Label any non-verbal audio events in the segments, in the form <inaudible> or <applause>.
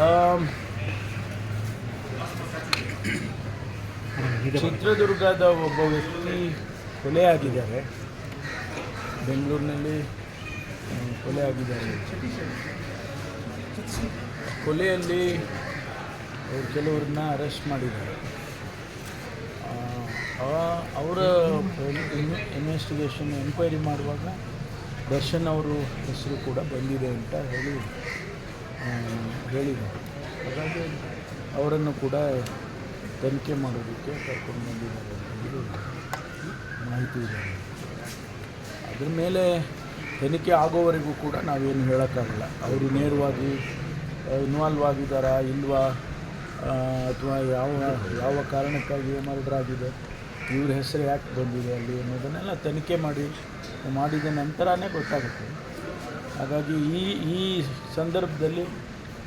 Am, <clears throat> ಚಿತ್ರದುರ್ಗದ ಒಬ್ಬ ವ್ಯಕ್ತಿ ಕೊಲೆಯಾಗಿದ್ದಾರೆ. ಬೆಂಗಳೂರಿನಲ್ಲಿ ಕೊಲೆ ಆಗಿದ್ದಾರೆ ಕೊಲೆಯಲ್ಲಿ ಅವರು ಕೆಲವ್ರನ್ನ ಅರೆಸ್ಟ್ ಮಾಡಿದ್ದಾರೆ. ಅವರ ಇನ್ವೆಸ್ಟಿಗೇಷನ್ ಎಂಕ್ವೈರಿ ಮಾಡುವಾಗ ದರ್ಶನ್ ಅವರು ಹೆಸರು ಕೂಡ ಬಂದಿದೆ ಅಂತ ಹೇಳಿ ಹೇಳಿದ್ದಾರೆ. ಹಾಗಾಗಿ ಅವರನ್ನು ಕೂಡ ತನಿಖೆ ಮಾಡೋದಕ್ಕೆ ಕರ್ಕೊಂಡು ಬಂದಿದ್ದಾರೆ ಮಾಹಿತಿ ಇದೆ. ಅದ್ರ ಮೇಲೆ ತನಿಖೆ ಆಗೋವರೆಗೂ ಕೂಡ ನಾವೇನು ಹೇಳೋಕ್ಕಾಗಲ್ಲ. ಅವರು ನೇರವಾಗಿ ಇನ್ವಾಲ್ವ್ ಆಗಿದ್ದಾರಾ ಇಲ್ವಾ ಅಥವಾ ಯಾವ ಯಾವ ಕಾರಣಕ್ಕಾಗಿ ಮರ್ಡರ್ ಆಗಿದೆ ಇವ್ರ ಹೆಸರು ಯಾಕೆ ಬಂದಿದೆ ಅಲ್ಲಿ ಅನ್ನೋದನ್ನೆಲ್ಲ ತನಿಖೆ ಮಾಡಿ, ಮಾಡಿದ ನಂತರನೇ ಗೊತ್ತಾಗುತ್ತೆ. ಹಾಗಾಗಿ ಈ ಈ ಸಂದರ್ಭದಲ್ಲಿ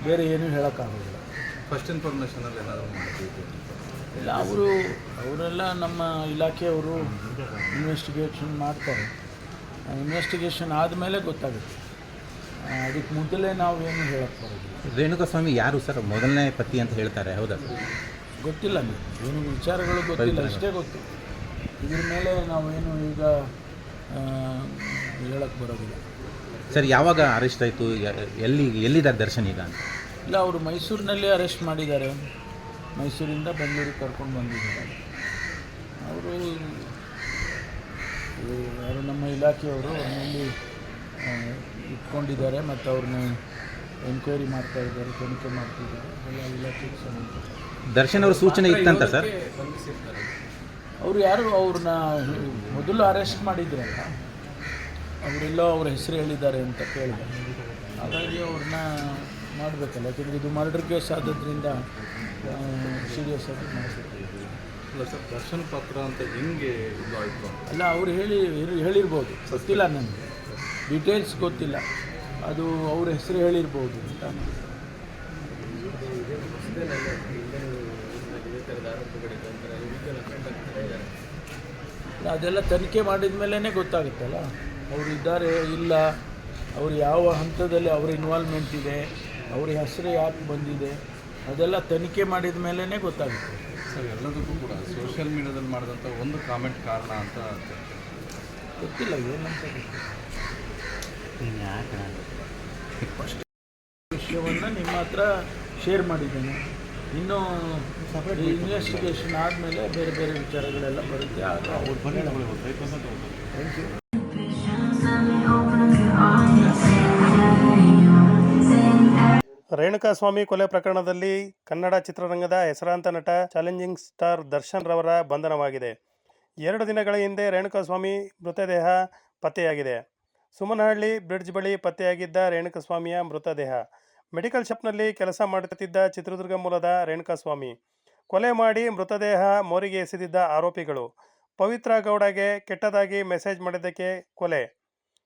ಬೇರೆ ಏನೂ ಹೇಳೋಕ್ಕಾಗೋದಿಲ್ಲ. ಫಸ್ಟ್ ಇನ್ಫಾರ್ಮೇಷನಲ್ಲಿ ಏನಾದರೂ ಮಾಡ್ತೀವಿ ಇಲ್ಲ ಅವರು ಅವರೆಲ್ಲ ನಮ್ಮ ಇಲಾಖೆಯವರು ಇನ್ವೆಸ್ಟಿಗೇಷನ್ ಮಾಡ್ತಾರೆ. ಇನ್ವೆಸ್ಟಿಗೇಷನ್ ಆದಮೇಲೆ ಗೊತ್ತಾಗುತ್ತೆ. ಅದಕ್ಕೆ ಮೊದಲೇ ನಾವು ಏನು ಹೇಳಕ್ಕೆ ಬರೋದಿಲ್ಲ. ರೇಣುಕಾಸ್ವಾಮಿ ಯಾರು ಸರ್? ಮೊದಲನೇ ಪತಿ ಅಂತ ಹೇಳ್ತಾರೆ ಹೌದಾ? ಸರ್ ಗೊತ್ತಿಲ್ಲ ನೀವು ಏನು ವಿಚಾರಗಳು ಗೊತ್ತಿಲ್ಲ ಅಷ್ಟೇ ಗೊತ್ತು. ಇದ್ರ ಮೇಲೆ ನಾವೇನು ಈಗ ಹೇಳಕ್ಕೆ ಬರೋದಿಲ್ಲ. ಸರ್ ಯಾವಾಗ ಅರೆಸ್ಟ್ ಆಯಿತು? ಎಲ್ಲಿ ಎಲ್ಲಿದ್ದಾರೆ ದರ್ಶನ್ ಈಗ? ಅಂತ ಇಲ್ಲ ಅವರು ಮೈಸೂರಿನಲ್ಲಿ ಅರೆಸ್ಟ್ ಮಾಡಿದ್ದಾರೆ. ಮೈಸೂರಿಂದ ಬೆಂಗಳೂರಿಗೆ ಕರ್ಕೊಂಡು ಬಂದಿದ್ದಾರೆ. ಅವರು ಯಾರು ನಮ್ಮ ಇಲಾಖೆಯವರು ಅವ್ರನ್ನಲ್ಲಿ ಇಟ್ಕೊಂಡಿದ್ದಾರೆ ಮತ್ತು ಅವ್ರನ್ನ ಎನ್ಕ್ವೈರಿ ಮಾಡ್ತಾ ಇದ್ದಾರೆ ತನಿಖೆ ಮಾಡ್ತಿದ್ದಾರೆ ಎಲ್ಲ ಇಲಾಖೆಗೆ ಸಂಬಂಧ. ದರ್ಶನ್ ಅವ್ರ ಸೂಚನೆ ಇತ್ತಂತ ಸರ್? ಅವರು ಯಾರು ಅವ್ರನ್ನ ಮೊದಲು ಅರೆಸ್ಟ್ ಮಾಡಿದ್ರಲ್ಲ ಅವರೆಲ್ಲೋ ಅವ್ರ ಹೆಸರು ಹೇಳಿದ್ದಾರೆ ಅಂತ ಕೇಳಿದೆ. ಹಾಗಾಗಿ ಅವ್ರನ್ನ ಮಾಡಬೇಕಲ್ಲ ಯಾಕೆಂದರೆ ಇದು ಮರ್ಡರ್ ಕೇಸ್ ಆದದ್ರಿಂದ ಸೀರಿಯಸ್ ಆಗಿ ಮಾಡಬೇಕು. ದರ್ಶನ್ ಪತ್ರ ಅಂತ ಹೆಂಗೆ ಅಲ್ಲ ಅವ್ರು ಹೇಳಿ ಹೇಳಿ- ಹೇಳಿರ್ಬೋದು. ಗೊತ್ತಿಲ್ಲ ನನಗೆ. ಡೀಟೇಲ್ಸ್ ಗೊತ್ತಿಲ್ಲ. ಅದು ಅವ್ರ ಹೆಸರು ಹೇಳಿರ್ಬೋದು ಅಂತ ಅದೆಲ್ಲ ತನಿಖೆ ಮಾಡಿದ ಮೇಲೇ ಗೊತ್ತಾಗುತ್ತಲ್ಲ. ಅವರು ಇದ್ದಾರೆ ಇಲ್ಲ ಅವರು ಯಾವ ಹಂತದಲ್ಲಿ ಅವ್ರ ಇನ್ವಾಲ್ವ್ಮೆಂಟ್ ಇದೆ ಅವ್ರ ಹೆಸರು ಯಾಕೆ ಬಂದಿದೆ ಅದೆಲ್ಲ ತನಿಖೆ ಮಾಡಿದ ಮೇಲೇ ಗೊತ್ತಾಗುತ್ತೆ. ಸರ್ ಎಲ್ಲದಕ್ಕೂ ಕೂಡ ಸೋಷಿಯಲ್ ಮೀಡಿಯಾದಲ್ಲಿ ಮಾಡಿದಂಥ ಒಂದು ಕಾಮೆಂಟ್ ಕಾರಣ ಅಂತ ಗೊತ್ತಿಲ್ಲ ಏನಂತ ಫಸ್ಟ್ ವಿಷಯವನ್ನು ನಿಮ್ಮ ಹತ್ರ ಶೇರ್ ಮಾಡಿದ್ದೇನೆ. ಇನ್ನು ಇನ್ವೆಸ್ಟಿಗೇಷನ್ ಆದಮೇಲೆ ಬೇರೆ ಬೇರೆ ವಿಚಾರಗಳೆಲ್ಲ ಬರುತ್ತೆ ಆಗ ಅವ್ರು ಥ್ಯಾಂಕ್ ಯು ರೇಣುಕಾಸ್ವಾಮಿ ಕೊಲೆ ಪ್ರಕರಣದಲ್ಲಿ ಕನ್ನಡ ಚಿತ್ರರಂಗದ ಹೆಸರಾಂತ ನಟ ಚಾಲೆಂಜಿಂಗ್ ಸ್ಟಾರ್ ದರ್ಶನ್ ರವರ ಬಂಧನವಾಗಿದೆ. ಎರಡು ದಿನಗಳ ಹಿಂದೆ ರೇಣುಕಾಸ್ವಾಮಿ ಮೃತದೇಹ ಪತ್ತೆಯಾಗಿದೆ. ಸುಮನಹಳ್ಳಿ ಬ್ರಿಡ್ಜ್ ಬಳಿ ಪತ್ತೆಯಾಗಿದ್ದ ರೇಣುಕಾಸ್ವಾಮಿಯ ಮೃತದೇಹ. ಮೆಡಿಕಲ್ ಶಾಪ್ನಲ್ಲಿ ಕೆಲಸ ಮಾಡುತ್ತಿದ್ದ ಚಿತ್ರದುರ್ಗ ಮೂಲದ ರೇಣುಕಾಸ್ವಾಮಿ. ಕೊಲೆ ಮಾಡಿ ಮೃತದೇಹ ಮೋರಿಗೆ ಎಸೆದಿದ್ದ ಆರೋಪಿಗಳು. ಪವಿತ್ರ ಗೌಡಗೆ ಕೆಟ್ಟದಾಗಿ ಮೆಸೇಜ್ ಮಾಡಿದ್ದಕ್ಕೆ ಕೊಲೆ.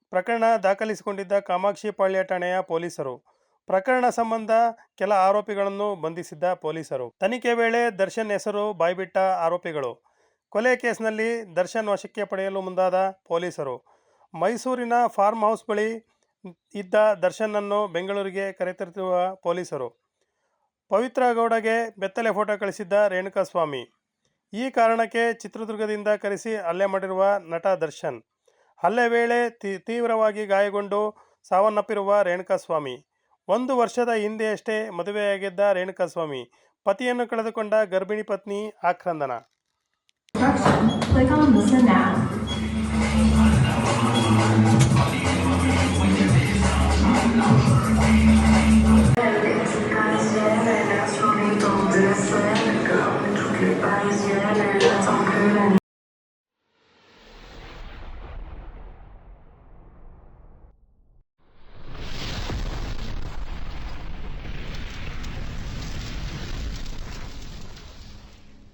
ಪ್ರಕರಣ ದಾಖಲಿಸಿಕೊಂಡಿದ್ದ ಕಾಮಾಕ್ಷಿಪಾಳ್ಯ ಠಾಣೆಯ ಪೊಲೀಸರು. ಪ್ರಕರಣ ಸಂಬಂಧ ಕೆಲ ಆರೋಪಿಗಳನ್ನು ಬಂಧಿಸಿದ್ದ ಪೊಲೀಸರು. ತನಿಖೆ ವೇಳೆ ದರ್ಶನ್ ಹೆಸರು ಬಾಯ್ಬಿಟ್ಟ ಆರೋಪಿಗಳು. ಕೊಲೆ ಕೇಸ್ನಲ್ಲಿ ದರ್ಶನ್ ವಶಕ್ಕೆ ಪಡೆಯಲು ಮುಂದಾದ ಪೊಲೀಸರು. ಮೈಸೂರಿನ ಫಾರ್ಮ್ ಹೌಸ್ ಬಳಿ ಇದ್ದ ದರ್ಶನನ್ನು ಬೆಂಗಳೂರಿಗೆ ಕರೆತರುತ್ತಿರುವ ಪೊಲೀಸರು. ಪವಿತ್ರ ಗೌಡಗೆ ಬೆತ್ತಲೆ ಫೋಟೋ ಕಳಿಸಿದ್ದ ರೇಣುಕಾಸ್ವಾಮಿ. ಈ ಕಾರಣಕ್ಕೆ ಚಿತ್ರದುರ್ಗದಿಂದ ಕರೆಸಿ ಹಲ್ಲೆ ಮಾಡಿರುವ ನಟ ದರ್ಶನ್. ಹಲ್ಲೆ ವೇಳೆ ತೀವ್ರವಾಗಿ ಗಾಯಗೊಂಡು ಸಾವನ್ನಪ್ಪಿರುವ ರೇಣುಕಾಸ್ವಾಮಿ. ಒಂದು ವರ್ಷದ ಹಿಂದೆಯಷ್ಟೇ ಮದುವೆಯಾಗಿದ್ದ ರೇಣುಕಾಸ್ವಾಮಿ ಪತಿಯನ್ನು ಕಳೆದುಕೊಂಡ ಗರ್ಭಿಣಿ ಪತ್ನಿ ಆಕ್ರಂದನ.